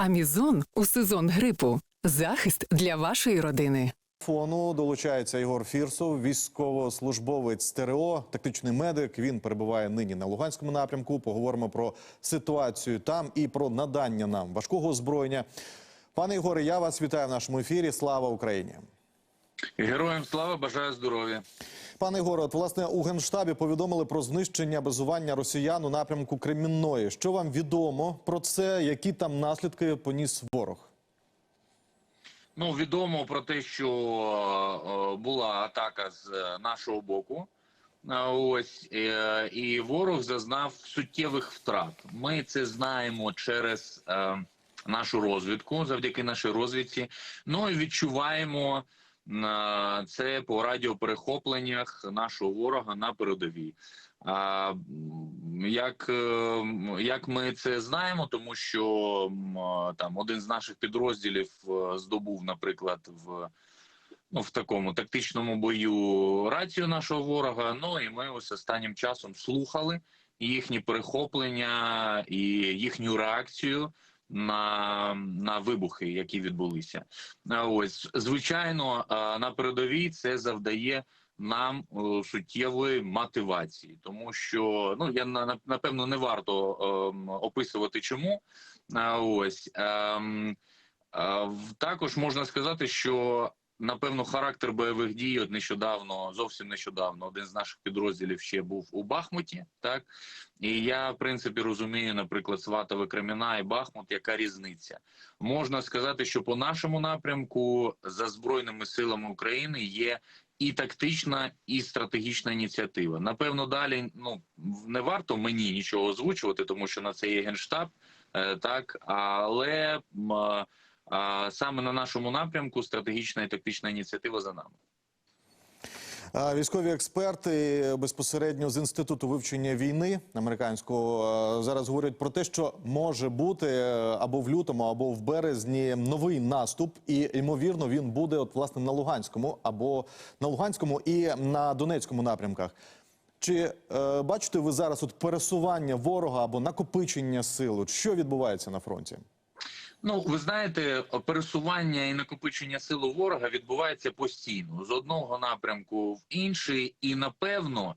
Амізон у сезон грипу. Захист для вашої родини. Фону долучається Ігор Фірсов, військовослужбовець ТРО, тактичний медик. Він перебуває нині на Луганському напрямку. Поговоримо про ситуацію там і про надання нам важкого озброєння. Пане Ігоре, я вас вітаю в нашому ефірі. Слава Україні! Героям слава, бажаю здоров'я. Пане Ігоре, от власне у генштабі повідомили про знищення базування росіян у напрямку Кремінної. Що вам відомо про це? Які там наслідки поніс ворог? Ну відомо про те, що е, була атака з е, нашого боку. Е, Ось і ворог зазнав суттєвих втрат. Ми це знаємо через нашу розвідку, завдяки нашій розвідці. Ну і відчуваємо це по радіоперехопленнях нашого ворога на передовій. А як, е, як ми це знаємо, тому що там один з наших підрозділів е, здобув, наприклад, в ну в такому тактичному бою рацію нашого ворога. Ну і ми ось останнім часом слухали їхні перехоплення і їхню реакцію. На, на вибухи, які відбулися, ось звичайно, на передовій це завдає нам е, суттєвої мотивації, тому що ну я на- на- напевно не варто ем, описувати чому. Ось ем, також можна сказати, що напевно характер бойових дій от нещодавно, зовсім нещодавно, один з наших підрозділів ще був у Бахмуті. Так і я в принципі розумію, наприклад, Сватове Креміна і Бахмут, яка різниця. Можна сказати, що по нашому напрямку за збройними силами України є і тактична, і стратегічна ініціатива. Напевно, далі ну не варто мені нічого озвучувати, тому що на це є генштаб, е, так але а, саме на нашому напрямку стратегічна і тактична ініціатива за нами. Військові експерти безпосередньо з інституту вивчення війни американського е, зараз говорять про те, що може бути е, або в лютому, або в березні новий наступ, і ймовірно він буде от власне на Луганському або на Луганському і на Донецькому напрямках. Чи е, бачите ви зараз от пересування ворога або накопичення сил? Що відбувається на фронті? Ну, ви знаєте, пересування і накопичення сил ворога відбувається постійно з одного напрямку в інший, і напевно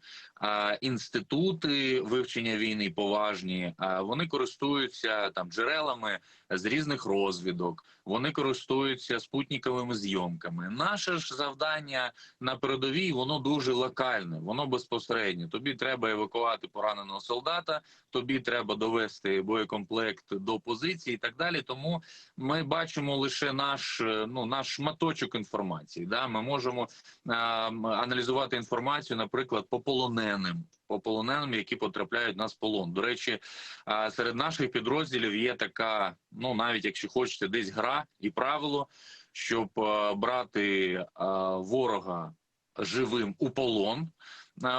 інститути вивчення війни поважні, вони користуються там джерелами з різних розвідок. Вони користуються спутниковими зйомками. Наше ж завдання на передовій воно дуже локальне, воно безпосереднє. Тобі треба евакувати пораненого солдата, тобі треба довести боєкомплект до позиції і так далі. Тому ми бачимо лише наш е, ну наш шматочок інформації. Да, ми можемо м, аналізувати інформацію, наприклад, по полоненим. По полоненим, які потрапляють в нас в полон. До речі, серед наших підрозділів є така, ну навіть якщо хочете, десь гра і правило, щоб брати ворога живим у полон.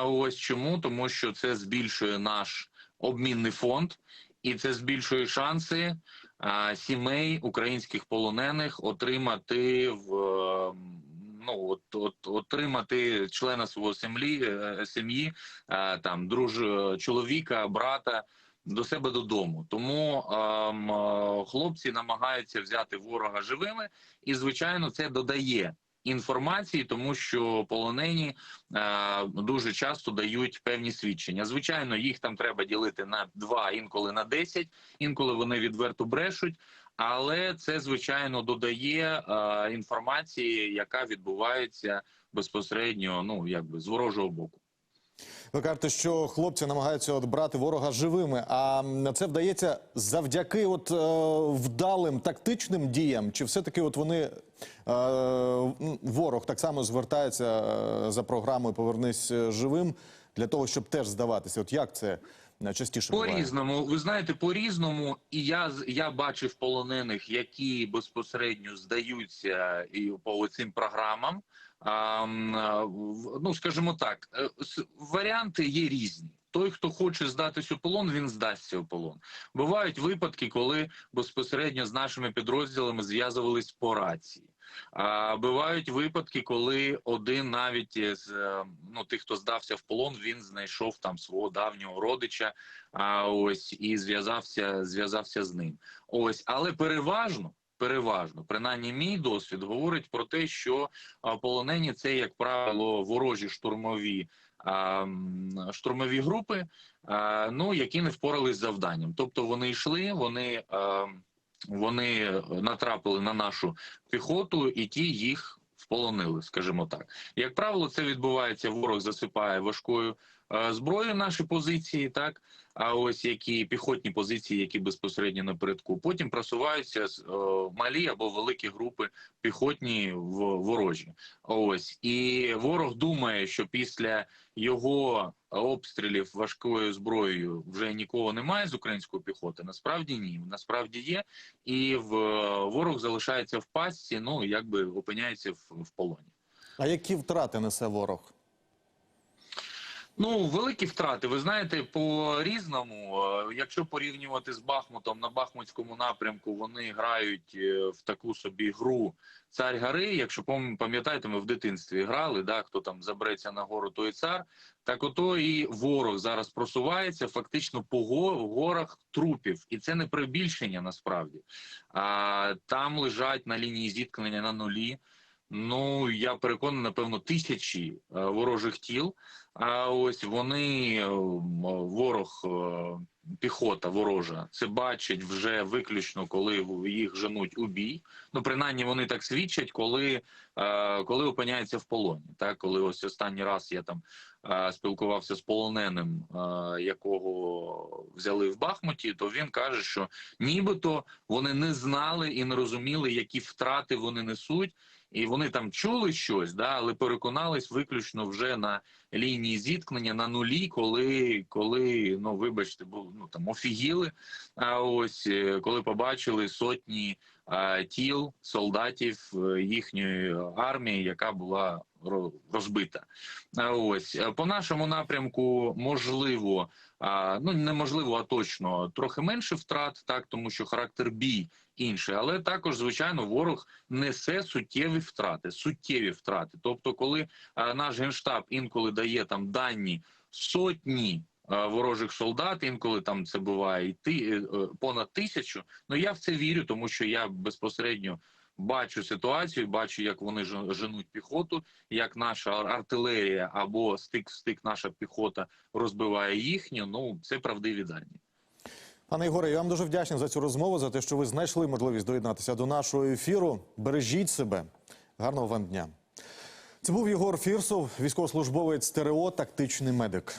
Ось чому, тому що це збільшує наш обмінний фонд, і це збільшує шанси сімей українських полонених отримати в е, ну от, от отримати члена свого сім'ї е, сім'ї е, там друж чоловіка, брата. До себе додому, тому ем, е, хлопці намагаються взяти ворога живими, і звичайно, це додає інформації, тому що полонені е, дуже часто дають певні свідчення. Звичайно, їх там треба ділити на два, інколи на десять, інколи вони відверто брешуть. Але це звичайно додає е, інформації, яка відбувається безпосередньо, ну якби з ворожого боку. Ви кажете, що хлопці намагаються от ворога живими. А це вдається завдяки от е, вдалим тактичним діям? Чи все-таки от вони е, ворог так само звертається е, за програмою Повернись е, живим для того, щоб теж здаватися? От як це е, частіше По буває? різному, ви знаєте, по різному, і я я бачив полонених, які безпосередньо здаються і по цим програмам. В- ну скажімо так, е, варіанти є різні. Той, хто хоче здатись у полон, він здасться у полон. Бувають випадки, коли безпосередньо з нашими підрозділами зв'язувались по рації. А бувають випадки, коли один навіть з е, ну тих, хто здався в полон, він знайшов там свого давнього родича. А ось і зв'язався, зв'язався з ним. Ось, але переважно. Переважно, принаймні, мій досвід говорить про те, що полонені це, як правило, ворожі штурмові штурмові групи, ну які не впорались з завданням. Тобто вони йшли, вони, вони натрапили на нашу піхоту, і ті їх вполонили, скажімо так. Як правило, це відбувається. Ворог засипає важкою е, зброєю наші позиції, так а ось які піхотні позиції, які безпосередньо напередку. Потім просуваються е, малі або великі групи піхотні в ворожі. Ось і ворог думає, що після його обстрілів важкою зброєю вже нікого немає з української піхоти. Насправді ні. Насправді є, і в ворог залишається в пастці. Ну якби опиняється в, в полоні. А які втрати несе ворог? Ну, великі втрати. Ви знаєте, по різному. Е, Якщо порівнювати з Бахмутом на Бахмутському напрямку, вони грають е, в таку собі гру цар гори. Якщо пам- пам'ятаєте, ми в дитинстві грали, да, хто там забереться на гору, той цар. Так ото і ворог зараз просувається фактично по го- горах трупів, і це не прибільшення насправді. А там лежать на лінії зіткнення на нулі. Ну я переконаний, напевно, тисячі е, ворожих тіл. А ось вони е, ворог, е, піхота ворожа, це бачать вже виключно, коли їх женуть у бій. Ну принаймні вони так свідчать, коли, коли опиняються в полоні. Так, коли ось останній раз я там спілкувався з полоненим, якого взяли в Бахмуті, то він каже, що нібито вони не знали і не розуміли, які втрати вони несуть. І вони там чули щось, да, але переконались виключно вже на лінії зіткнення на нулі, коли, коли ну вибачте, був ну там офігіли. А ось е, коли побачили сотні а, тіл солдатів е, їхньої армії, яка була ро- розбита. А ось е, по нашому напрямку можливо, ну неможливо, а точно трохи менше втрат, так тому що характер бій інший, але також звичайно ворог несе суттєві втрати, суттєві втрати. Тобто, коли наш генштаб інколи дає там дані сотні ворожих солдат, інколи там це буває і ти е, понад тисячу. Ну я в це вірю, тому що я безпосередньо. Бачу ситуацію, бачу, як вони жен- женуть піхоту, як наша артилерія або стик в стик наша піхота розбиває їхню. Ну це правдиві дані. Пане Ігоре, я вам дуже вдячний за цю розмову, за те, що ви знайшли можливість доєднатися до нашого ефіру. Бережіть себе. Гарного вам дня. Це був Єгор Фірсов, військовослужбовець ТРО, тактичний медик.